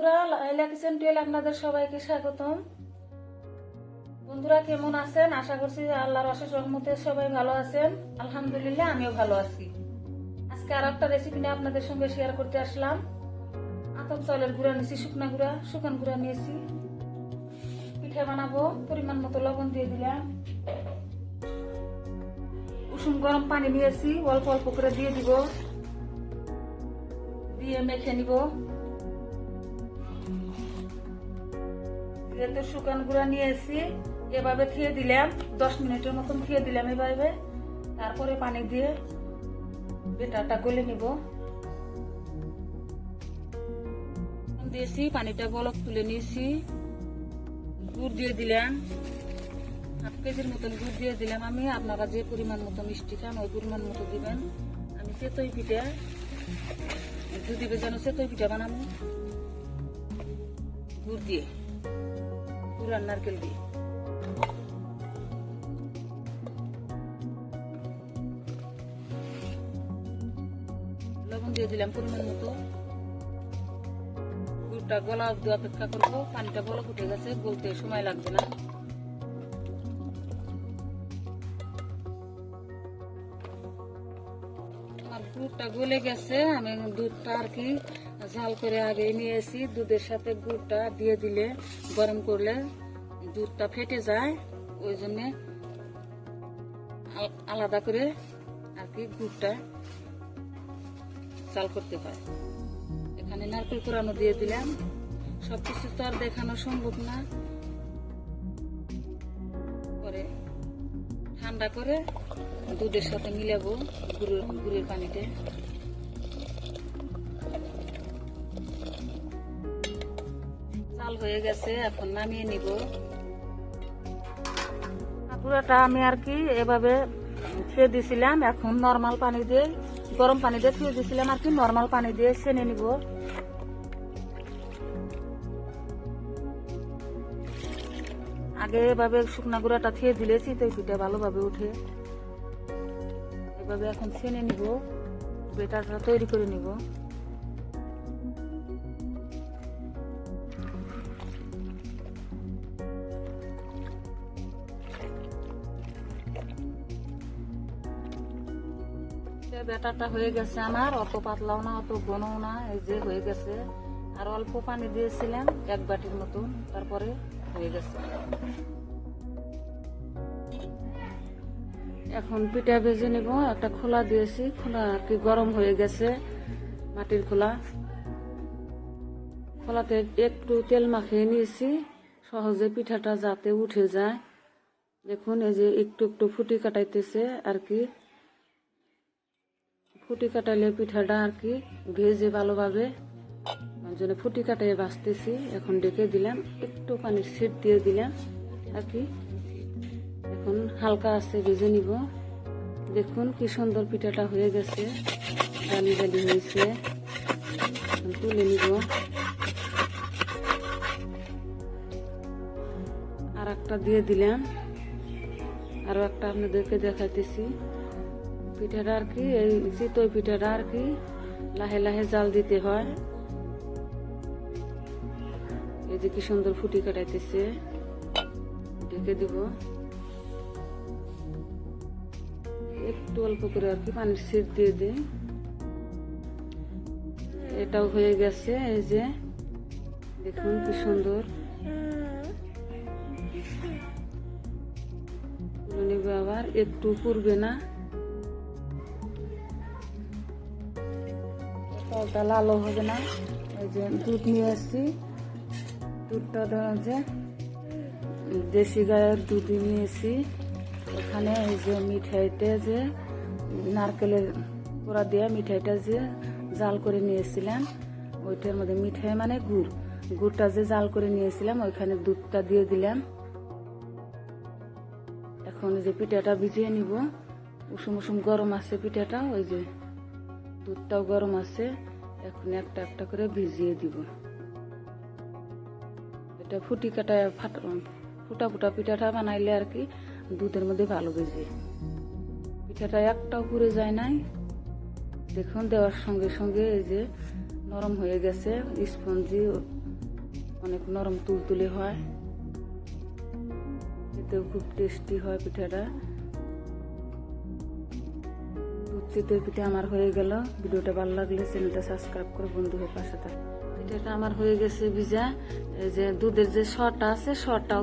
বন্ধুরা লাইলা আপনাদের সবাইকে স্বাগতম। বন্ধুরা, কেমন আছেন? আশা করছি আল্লাহর অশেষ সবাই ভালো আছেন। আলহামদুলিল্লাহ, আমিও ভালো আছি। আজকে আর একটা রেসিপি নিয়ে আপনাদের সঙ্গে শেয়ার করতে আসলাম। আতপ চাউলের গুঁড়া নিয়েছি, শুকনা গুঁড়া, শুকান গুঁড়া নিয়েছি। পিঠা বানাবো, পরিমাণ মতো লবণ দিয়ে দিলাম। উষুম গরম পানি নিয়েছি, অল্প অল্প করে দিয়ে দিব। দিয়ে মেখে নিব। তো শুকান গুঁড়া নিয়েছি, এভাবে খেয়ে দিলাম, দশ মিনিটের মতন খেয়ে দিলাম এভাবে। তারপরে পানি দিয়ে বেটারটা গলে নিব। দিয়েছি, পানিটা বলক তুলে নিয়েছি। গুড় দিয়ে দিলাম। হাফ কেজির মতন গুড় দিয়ে দিলাম আমি। আপনারা যে পরিমাণ মতো মিষ্টি খান, ওই পরিমাণ মতো দিবেন। আমি চেতই পিঠা দুধ দিবে যেন চেতই পিঠা বানাবো। গুড় দিয়ে। আর নারকেল দিয়ে লবণ দিয়ে দিলাম পরিমাণ মতো। গুড়টা গলা অব্দি অপেক্ষা করব, পানিটা গেছে, গলতে সময় লাগবে না। গলে গেছে, আমি দুধটা আর কি জাল করে আগে নিয়ে নিয়েছি দুধের সাথে গুড়টা দিয়ে দিলে গরম করলে দুধটা ফেটে যায়, ওই জন্যে আলাদা করে আর কি গুড়টা চাল করতে হয়। এখানে নারকেল কোরানো দিয়ে দিলাম। সবকিছু তো আর দেখানো সম্ভব না। পরে ঠান্ডা করে দুধের সাথে মিলাবো গুড়ের গুড়ের পানিতে। চাল হয়ে গেছে, এখন নামিয়ে নিব। পুরোটা আমি আর কি এভাবে খেয়ে দিছিলাম। এখন নর্মাল পানি দিয়ে, গরম পানি দিয়ে খেয়ে দিছিলাম আর কি নর্মাল পানি দিয়ে সেনে নিব। আগে এভাবে শুকনা গুঁড়াটা খেয়ে দিলে চিতই পিঠা ভালোভাবে উঠে। এভাবে এখন ছেনে নিব, বেটারটা তৈরি করে নিব। এই ব্যাটারটা হয়ে গেছে আমার, অত পাতলাও না, অত ঘনও না, এই যে হয়ে গেছে। আর অল্প পানি দিয়েছিলাম, এক বাটির মতন, তারপরে হয়ে গেছে। এখন পিঠা ভেজে নেব, একটা খোলা দিয়েছি, খোলা আর কি গরম হয়ে গেছে, মাটির খোলা। খোলাতে একটু তেল মাখিয়ে নিয়েছি, সহজে পিঠাটা যাতে উঠে যায়। দেখুন, এই যে একটু একটু ফুটি কাটাইতেছে আর কি। ফুটি কাটাইলে পিঠাটা আর কি ভেজে ভালোভাবে। জন্য ফুটি কাটাই বাঁচতেছি এখন ডেকে দিলাম, একটু পানির সিট দিয়ে দিলাম, আর কি। এখন হালকা আছে ভেজে নিব। দেখুন কি সুন্দর পিঠাটা হয়ে গেছে ডালি ডালি হয়েছে। তুলে নিব। আর একটা দিয়ে দিলাম। আরও একটা আপনাদেরকে দেখাইতেছি। পিঠাটা আর কি, এই চিতই পিঠাটা আর কি, লাহে লাহে জাল দিতে হয়। এই যে কি সুন্দর ফুটি কাটাইতেছে। ঢেকে দিব। একটু অল্প করে আর কি পানির সিট দিয়ে দিই। এটাও হয়ে গেছে, এই যে। দেখুন কি সুন্দর। আবার, একটু পুরবে না। তলটা লালও হবে না। এই যে দুধ নিয়ে এসছি দুধটা ধরা যে দেশি গায়ের দুধ নিয়েছি এখানে এই যে মিঠাইতে যে নারকেলের পোড়া দিয়ে মিঠাইটা যে জাল করে নিয়েছিলাম ওইটার মধ্যে মিঠাই মানে গুড়। গুড়টা যে জাল করে নিয়েছিলাম ওইখানে দুধটা দিয়ে দিলাম। এখন যে পিঠাটা ভিজিয়ে নিব। উষুম উষুম গরম আছে পিঠাটা। ওই যে দুধটাও গরম আছে এখন একটা একটা করে ভিজিয়ে দিব। এটা ফুটি কাটা ফাটা ফুটা ফুটা পিঠাটা বানাইলে আর কি দুধের মধ্যে ভালো ভেজে। পিঠাটা একটাও পুড়ে যায় নাই। দেখুন, দেওয়ার সঙ্গে সঙ্গে এই যে নরম হয়ে গেছে, স্পঞ্জি অনেক নরম তুলতুলে হয়। খেতেও খুব টেস্টি হয় পিঠাটা। চিতই পিঠা আমার হয়ে গেল। ভিডিওটা ভালো লাগলে চ্যানেলটা সাবস্ক্রাইব করে বন্ধু হয়ে পাশে থাক। পিঠাটা আমার হয়ে গেছে ভিজা এই যে দুধের যে শটা আছে শটাও